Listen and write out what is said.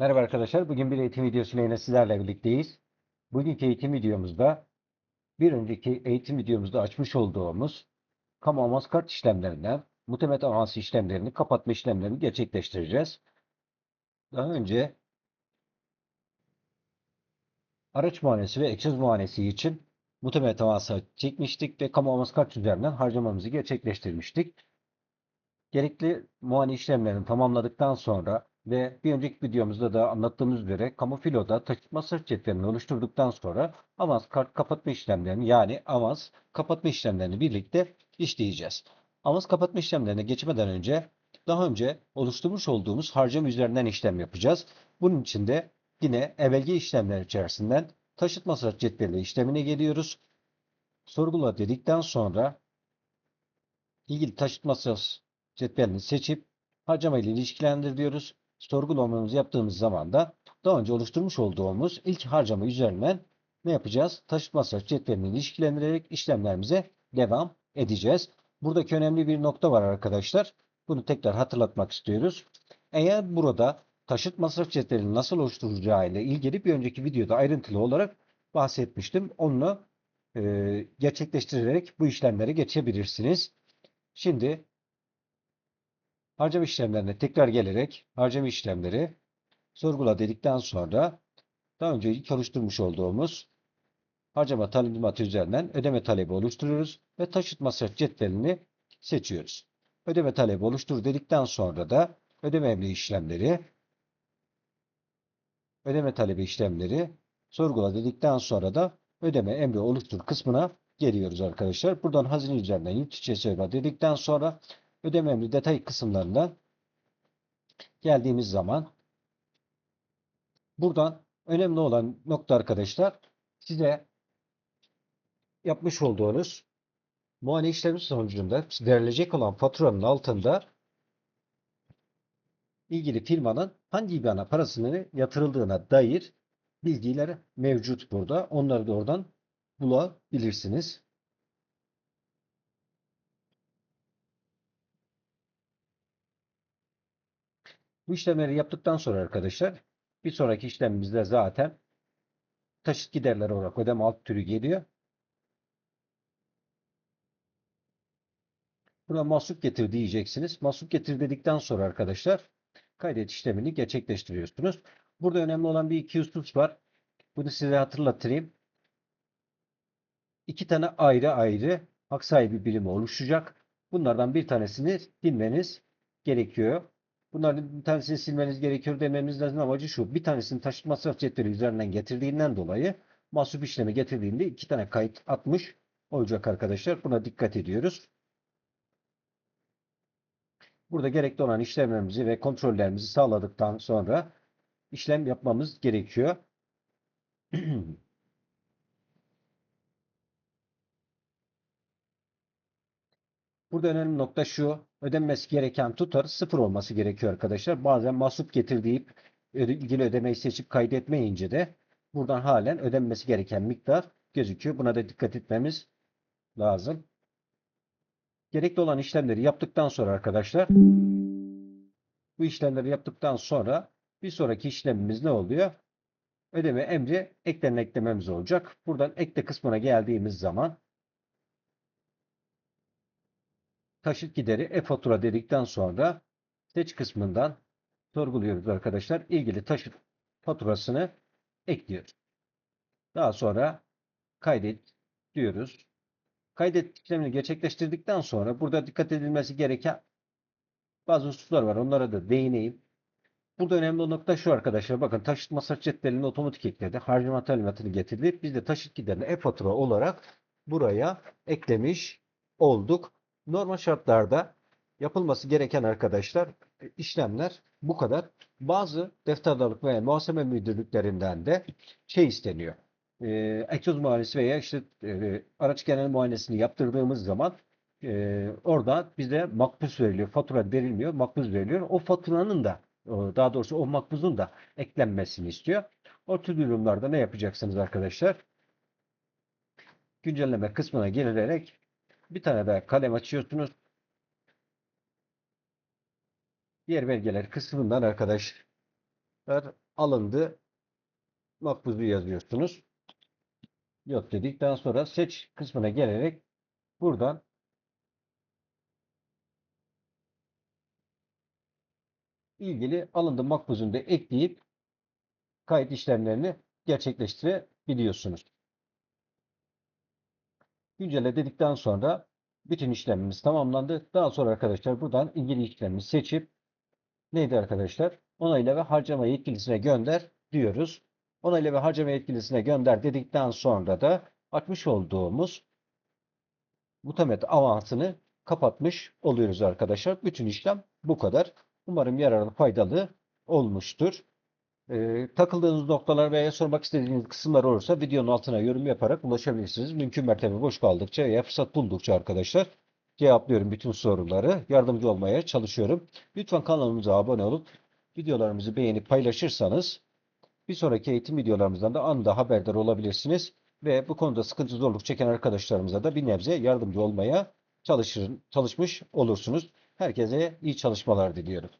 Merhaba arkadaşlar. Bugün bir eğitim videosuyla yine sizlerle birlikteyiz. Bugünkü eğitim videomuzda bir önceki eğitim videomuzda açmış olduğumuz kamu avans kart işlemlerinden muhtemet avans işlemlerini kapatma işlemlerini gerçekleştireceğiz. Daha önce araç muayenesi ve egzoz muayenesi için muhtemet avansı çekmiştik ve kamu avans kart üzerinden harcamamızı gerçekleştirmiştik. Gerekli muayene işlemlerini tamamladıktan sonra ve bir önceki videomuzda da anlattığımız üzere kamu filoda taşıtma sırf cetvelini oluşturduktan sonra avans kart kapatma işlemlerini yani avans kapatma işlemlerini birlikte işleyeceğiz. Avans kapatma işlemlerine geçmeden önce daha önce oluşturmuş olduğumuz harcama üzerinden işlem yapacağız. Bunun için de yine evvelki işlemler içerisinden taşıt masraf cetveli işlemine geliyoruz. Sorgula dedikten sonra ilgili taşıt masraf cetvelini seçip harcama ile ilişkilendir diyoruz. Sorgulamamızı yaptığımız zaman da daha önce oluşturmuş olduğumuz ilk harcama üzerinden ne yapacağız? Taşıt masraf cetvelini ilişkilendirerek işlemlerimize devam edeceğiz. Buradaki önemli bir nokta var arkadaşlar. Bunu tekrar hatırlatmak istiyoruz. Eğer burada taşıt masraf cetvelini nasıl oluşturacağı ile ilgili bir önceki videoda ayrıntılı olarak bahsetmiştim. Onu e, gerçekleştirerek bu işlemlere geçebilirsiniz. Şimdi harcama işlemlerine tekrar gelerek harcama işlemleri sorgula dedikten sonra daha önce oluşturmuş olduğumuz harcama talimatı üzerinden ödeme talebi oluşturuyoruz ve taşıt masraf cetvelini seçiyoruz. Ödeme talebi oluştur dedikten sonra da ödeme emri işlemleri ödeme talebi işlemleri sorgula dedikten sonra da ödeme emri oluştur kısmına geliyoruz arkadaşlar. Buradan hazine üzerinden yurt içi dedikten sonra ödeme emri detay kısımlarından geldiğimiz zaman buradan önemli olan nokta arkadaşlar size yapmış olduğunuz muayene işlemi sonucunda verilecek olan faturanın altında ilgili firmanın hangi IBAN'a parasını yatırıldığına dair bilgiler mevcut burada. Onları da oradan bulabilirsiniz. Bu işlemleri yaptıktan sonra arkadaşlar bir sonraki işlemimizde zaten taşıt giderleri olarak ödeme alt türü geliyor. Buna mahsup getir diyeceksiniz. Mahsup getir dedikten sonra arkadaşlar kaydet işlemini gerçekleştiriyorsunuz. Burada önemli olan bir iki husus var. Bunu size hatırlatayım. İki tane ayrı ayrı hak sahibi birimi oluşacak. Bunlardan bir tanesini bilmeniz gerekiyor. Bunların bir tanesini silmeniz gerekiyor dememizin amacı şu. Bir tanesini taşıt masraf üzerinden getirdiğinden dolayı mahsup işlemi getirdiğinde iki tane kayıt atmış olacak arkadaşlar. Buna dikkat ediyoruz. Burada gerekli olan işlemlerimizi ve kontrollerimizi sağladıktan sonra işlem yapmamız gerekiyor. Burada önemli nokta şu. Ödenmesi gereken tutar sıfır olması gerekiyor arkadaşlar. Bazen mahsup getir deyip ilgili ödemeyi seçip kaydetmeyince de buradan halen ödenmesi gereken miktar gözüküyor. Buna da dikkat etmemiz lazım. Gerekli olan işlemleri yaptıktan sonra arkadaşlar bu işlemleri yaptıktan sonra bir sonraki işlemimiz ne oluyor? Ödeme emri eklen eklememiz olacak. Buradan ekle kısmına geldiğimiz zaman taşıt gideri e-fatura dedikten sonra seç kısmından sorguluyoruz arkadaşlar. İlgili taşıt faturasını ekliyoruz. Daha sonra kaydet diyoruz. Kaydet işlemini gerçekleştirdikten sonra burada dikkat edilmesi gereken bazı hususlar var. Onlara da değineyim. Burada önemli nokta şu arkadaşlar. Bakın taşıt masraf cetvelini otomatik ekledi. Harcama talimatını getirdi. Biz de taşıt giderini e-fatura olarak buraya eklemiş olduk. Normal şartlarda yapılması gereken arkadaşlar işlemler bu kadar. Bazı defterdarlık veya muhasebe müdürlüklerinden de şey isteniyor. E, egzoz muayenesi veya işte e, araç genel muayenesini yaptırdığımız zaman e, orada bize makbuz veriliyor. Fatura verilmiyor. Makbuz veriliyor. O faturanın da daha doğrusu o makbuzun da eklenmesini istiyor. O tür durumlarda ne yapacaksınız arkadaşlar? Güncelleme kısmına gelerek bir tane daha kalem açıyorsunuz. Diğer belgeler kısmından arkadaşlar alındı. Makbuzu yazıyorsunuz. Yok dedikten sonra seç kısmına gelerek buradan ilgili alındı makbuzunu da ekleyip kayıt işlemlerini gerçekleştirebiliyorsunuz. Güncelle dedikten sonra bütün işlemimiz tamamlandı. Daha sonra arkadaşlar buradan ilgili işlemi seçip neydi arkadaşlar? Onayla ve harcama yetkilisine gönder diyoruz. Onayla ve harcama yetkilisine gönder dedikten sonra da açmış olduğumuz Mutamet avansını kapatmış oluyoruz arkadaşlar. Bütün işlem bu kadar. Umarım yararlı, faydalı olmuştur. Ee, takıldığınız noktalar veya sormak istediğiniz kısımlar olursa videonun altına yorum yaparak ulaşabilirsiniz. Mümkün mertebe boş kaldıkça veya fırsat buldukça arkadaşlar cevaplıyorum bütün soruları. Yardımcı olmaya çalışıyorum. Lütfen kanalımıza abone olup videolarımızı beğenip paylaşırsanız bir sonraki eğitim videolarımızdan da anında haberdar olabilirsiniz. Ve bu konuda sıkıntı zorluk çeken arkadaşlarımıza da bir nebze yardımcı olmaya çalışır, çalışmış olursunuz. Herkese iyi çalışmalar diliyorum.